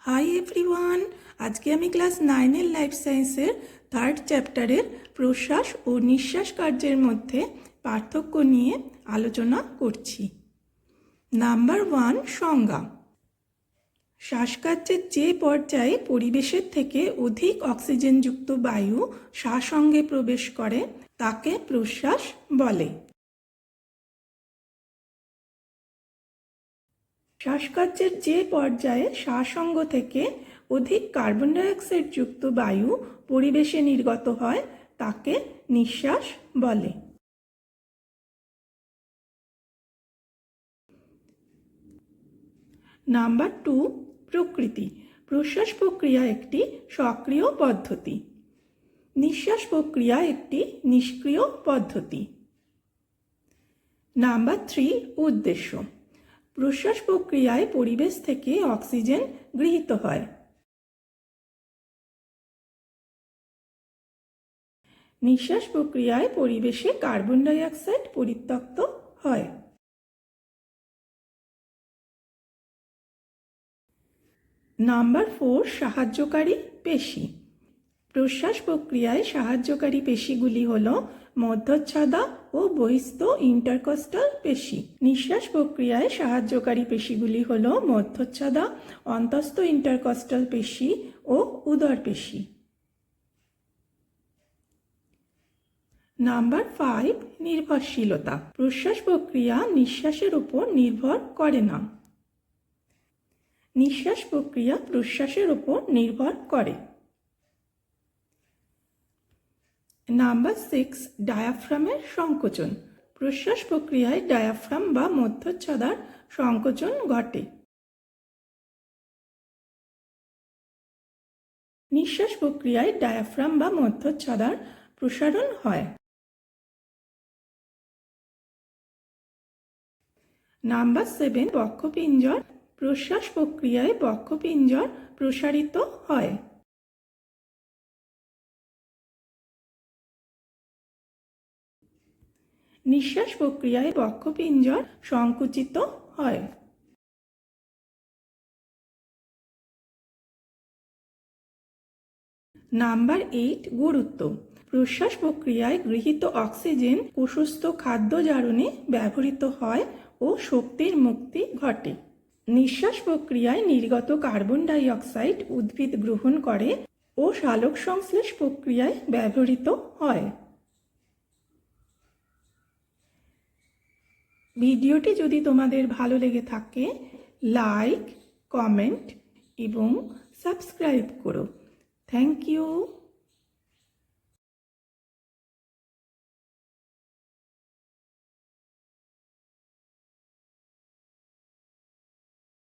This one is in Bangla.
হাই এভরিওয়ান আজকে আমি ক্লাস নাইনের লাইফ সায়েন্সের থার্ড চ্যাপ্টারের প্রশ্বাস ও নিঃশ্বাস কার্যের মধ্যে পার্থক্য নিয়ে আলোচনা করছি। নাম্বার ওয়ান সংজ্ঞা। শ্বাসকার্যের যে পর্যায়ে পরিবেশের থেকে অধিক অক্সিজেনযুক্ত বায়ু শ্বাসঙ্গে প্রবেশ করে, তাকে প্রশ্বাস বলে। শ্বাসকার্যের যে পর্যায়ে শ্বাসঙ্গ থেকে অধিক কার্বন ডাইঅক্সাইড যুক্ত বায়ু পরিবেশে নির্গত হয়, তাকে নিঃশ্বাস বলে। নাম্বার টু, প্রকৃতি। প্রশ্বাস প্রক্রিয়া একটি সক্রিয় পদ্ধতি। নিঃশ্বাস প্রক্রিয়া একটি নিষ্ক্রিয় পদ্ধতি। নাম্বার থ্রি, উদ্দেশ্য। প্রশ্বাস প্রক্রিয়ায় পরিবেশ থেকে অক্সিজেন গৃহীত হয়। নিঃশ্বাস প্রক্রিয়ায় পরিবেশে কার্বন ডাইঅক্সাইড পরিত্যক্ত হয়। নাম্বার ফোর, সাহায্যকারী পেশি। প্রশ্বাস প্রক্রিয়ায় সাহায্যকারী পেশিগুলি হল মধ্যচ্ছাদা ও বহিস্থ ইন্টারকস্টাল পেশি। নিঃশ্বাস প্রক্রিয়ায় সাহায্যকারী পেশিগুলি হল মধ্যচ্ছাদা, অন্তস্থ ইন্টারকস্টাল পেশি ও উদর পেশি। নাম্বার ফাইভ, নির্ভরশীলতা। প্রশ্বাস প্রক্রিয়া নিঃশ্বাসের উপর নির্ভর করে না। নিঃশ্বাস প্রক্রিয়া প্রশ্বাসের উপর নির্ভর করে। নাম্বার সিক্স, ডায়াফ্রামের সংকোচন। প্রশ্বাস প্রক্রিয়ায় ডায়াফ্রাম বা মধ্যচ্ছদার সংকোচন ঘটে। নিঃশ্বাস প্রক্রিয়ায় ডায়াফ্রাম বা মধ্যচ্ছদার প্রসারণ হয়। নাম্বার সেভেন, বক্ষপিঞ্জর। প্রশ্বাস প্রক্রিয়ায় বক্ষপিঞ্জর প্রসারিত হয়। নিঃশ্বাস প্রক্রিয়ায় বক্ষপিঞ্জর সংকুচিত হয়। নাম্বার এইট, গুরুত্ব। প্রশ্বাস প্রক্রিয়ায় গৃহীত অক্সিজেন কুসুস্থ খাদ্য জারণে ব্যবহৃত হয় ও শক্তির মুক্তি ঘটে। নিঃশ্বাস প্রক্রিয়ায় নির্গত কার্বন ডাই অক্সাইড উদ্ভিদ গ্রহণ করে ও সালোক সংশ্লেষ প্রক্রিয়ায় ব্যবহৃত হয়। ভিডিওটি যদি তোমাদের ভালো লেগে থাকে লাইক কমেন্ট এবং সাবস্ক্রাইব করো। Thank you